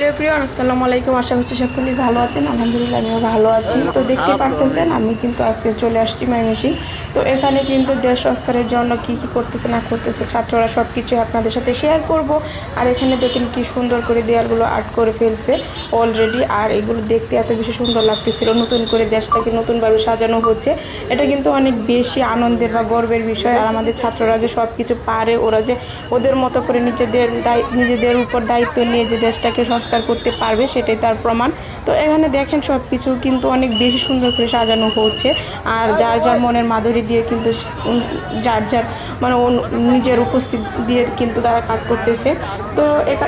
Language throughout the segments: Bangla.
হ্যালো প্রিয়ান আসসালামু আলাইকুম। আশা করছি সকলেই ভালো আছেন। আলহামদুলিল্লাহ আমিও ভালো আছি। তো দেখতে পারতেছেন আমি কিন্তু আজকে চলে আসছি ময়মনসিং তো এখানে কিন্তু দেশ সংস্কারের জন্য কি কি করতেছে না করতেছে ছাত্ররা সব কিছু আপনাদের সাথে শেয়ার করব। আর এখানে দেখেন কি সুন্দর করে দেয়ালগুলো আর্ট করে ফেলছে অলরেডি আর এগুলো দেখতে এত বেশি সুন্দর লাগতেছিল। নতুন করে দেশটাকে নতুনভাবে সাজানো হচ্ছে। এটা কিন্তু অনেক বেশি আনন্দের বা গর্বের বিষয়। আর আমাদের ছাত্ররা যে সব কিছু পারে ওরা যে ওদের মতো করে নিজেদের নিজেদের উপর দায়িত্ব নিয়ে যে দেশটাকে সংস্কার করতে পারবে, সেটাই তার প্রমাণ। তো এখানে দেখেন সব কিছু কিন্তু অনেক বেশি সুন্দর করে সাজানো হচ্ছে। আর যার যার মনের মাধুরী দিয়ে কিন্তু যার যার মানে নিজের উপস্থিত দিয়ে কিন্তু তারা কাজ করতেছে। তো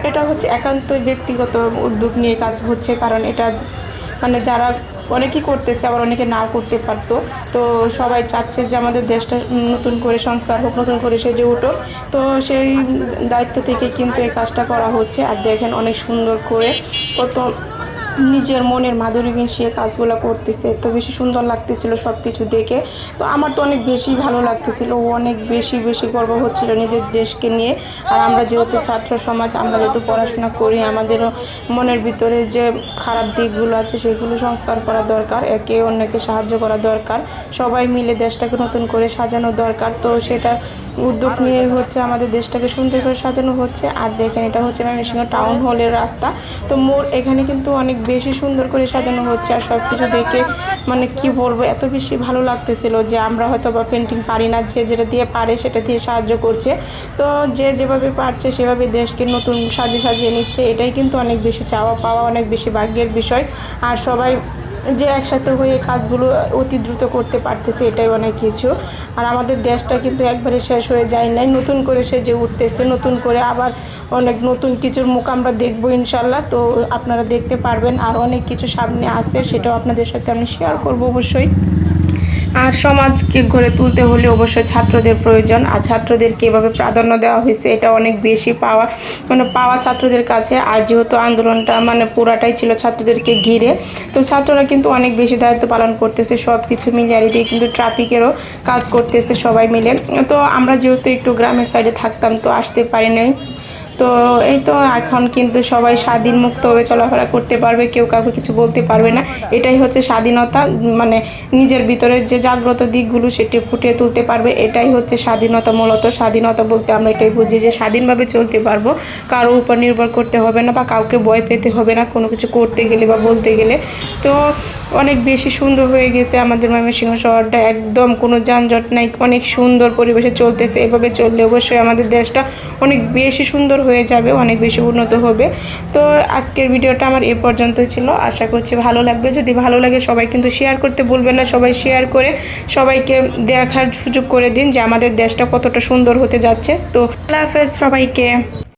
এটা হচ্ছে একান্ত ব্যক্তিগত উদ্যোগ নিয়ে কাজ হচ্ছে, কারণ এটা মানে যারা অনেকেই করতেছে, আবার অনেকে নাও করতে পারতো। তো সবাই চাচ্ছে যে আমাদের দেশটা নতুন করে সংস্কার হোক, নতুন করে সেজে উঠুক। তো সেই দায়িত্ব থেকে কিন্তু এই কাজটা করা হচ্ছে। আর দেখেন অনেক সুন্দর করে কত নিজের মনের মাধুরী মিশিয়ে কাজগুলো করতেছে, তো বেশি সুন্দর লাগতেছিল সব কিছু দেখে। তো আমার তো অনেক বেশি ভালো লাগতেছিল, ও অনেক বেশি বেশি গর্ব হচ্ছিল নিজের দেশকে নিয়ে। আর আমরা যেহেতু ছাত্র সমাজ, আমরা যেহেতু পড়াশোনা করি, আমাদেরও মনের ভিতরে যে খারাপ দিকগুলো আছে, সেগুলো সংস্কার করা দরকার, একে অন্যকে সাহায্য করা দরকার। সবাই মিলে দেশটাকে নতুন করে সাজানো দরকার, তো সেটা উদ্যোগ নিয়ে হচ্ছে আমাদের দেশটাকে সুন্দর করে সাজানো হচ্ছে। আর দেখেন, এটা হচ্ছে ময়মনসিংহ টাউন হলের রাস্তা। তো মোর এখানে কিন্তু অনেক বেশি সুন্দর করে সাজানো হচ্ছে। আর সব কিছু দেখে মানে কি বলব, এত বেশি ভালো লাগতেছিল যে আমরা হয়তো বা পেন্টিং পারি না, যে যেটা দিয়ে পারে সেটা দিয়ে সাহায্য করছে। তো যে যেভাবে পারছে সেভাবে দেশকে নতুন সাজিয়ে সাজিয়ে নিচ্ছে। এটাই কিন্তু অনেক বেশি চাওয়া পাওয়া, অনেক বেশি ভাগ্যের বিষয়। আর সবাই যে একসাথে হয়ে কাজগুলো অতি দ্রুত করতে পারতেছে, এটাই অনেক কিছু। আর আমাদের দেশটা কিন্তু একবারে শেষ হয়ে যায় নাই। নতুন করে সে যে উঠতেছে, নতুন করে আবার অনেক নতুন কিছুর মুখ আমরা দেখব ইনশাল্লাহ তো আপনারা দেখতে পারবেন, আর অনেক কিছু সামনে আছে, সেটাও আপনাদের সাথে আমি শেয়ার করব অবশ্যই। আর সমাজকে গড়ে তুলতে হলে অবশ্যই ছাত্রদের প্রয়োজন। আর ছাত্রদেরকে এভাবে প্রাধান্য দেওয়া হয়েছে, এটা অনেক বেশি পাওয়া মানে পাওয়া ছাত্রদের কাছে। আর যেহেতু আন্দোলনটা মানে পুরাটাই ছিল ছাত্রদেরকে ঘিরে, তো ছাত্ররা কিন্তু অনেক বেশি দায়িত্ব পালন করতেছে সব কিছু মিলিয়ে আর এদিকে কিন্তু ট্রাফিকেরও কাজ করতেছে সবাই মিলে। তো আমরা যেহেতু একটু গ্রামের সাইডে থাকতাম, তো আসতে পারি নাই তো এই তো এখন কিন্তু সবাই স্বাধীন মুক্তভাবে চলাফেরা করতে পারবে, কেউ কাউকে কিছু বলতে পারবে না। এটাই হচ্ছে স্বাধীনতা মানে নিজের ভিতরে যে জাগ্রত দিকগুলো সেটি ফুটিয়ে তুলতে পারবে, এটাই হচ্ছে স্বাধীনতা মূলত। স্বাধীনতা বলতে আমরা এটাই বুঝি যে স্বাধীনভাবে চলতে পারব। কারও উপর নির্ভর করতে হবে না বা কাউকে ভয় পেতে হবে না কোনো কিছু করতে গেলে বা বলতে গেলে। তো অনেক বেশি সুন্দর হয়ে গেছে আমাদের ময়মনসিংহ শহরটা, একদম কোনো যানজট নাই, অনেক সুন্দর পরিবেশে চলতেছে। এভাবে চললে অবশ্যই আমাদের দেশটা অনেক বেশি সুন্দর হয়ে যাবে, অনেক বেশি উন্নত হবে। তো আজকের ভিডিওটা আমার এ পর্যন্ত ছিল। আশা করছি ভালো লাগবে। যদি ভালো লাগে সবাই কিন্তু শেয়ার করতে বলবেন না। সবাই শেয়ার করে সবাইকে দেখার সুযোগ করে দিন যে আমাদের দেশটা কতটা সুন্দর হতে যাচ্ছে। তো আল্লাহ হাফেজ সবাইকে।